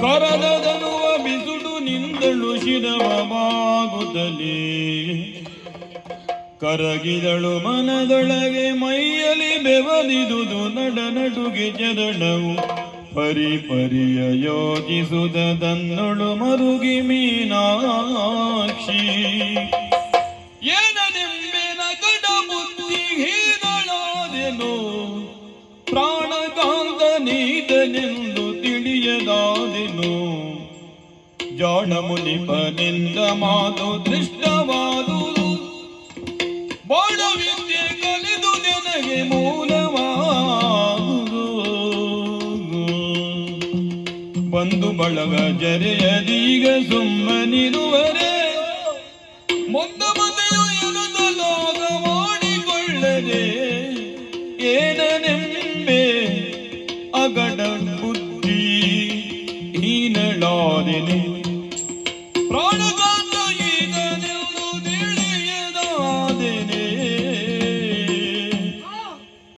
ಕರದನುವ ಬಿಸುಡು ನಿಂದಳು ಶಿರವ ಕರಗಿದಳು ಮನದೊಳಗೆ ಮೈಯಲಿ ಬೆವದಿದುದು ನಡ ನಡುಗೆ ಚರಣವು. ಪರಿ ಪರಿಯ ಯೋಚಿಸುದ ತನ್ನೊಳು ಮರುಗಿ ಮೀನಾಕ್ಷಿ. ಪ್ರಾಣಕಾಂತ ನೀತನೆಂದು ತಿಳಿಯದಾದೆನು. ಜಾಣ ಮುನಿಪನಿಂದ ಮಾತು ದೃಷ್ಟವಾದುದು. ಬಾಣ ವಿದ್ಯೆ ಕಲಿದು ನನಗೆ ಮೂಲವಾದುದು ಬಂದು ಬಳಗ ಜರೆಯದೀಗ ಸುಮ್ಮನಿರುವರೆ. ಮುಂದ ಎನುದ ಲೋಕ ಮಾಡಿಕೊಳ್ಳದೆ ಏನನೆಂಬೆ ಅಗಡ ಬುದ್ಧಿ ಹೀನಳಾದೆನೆ.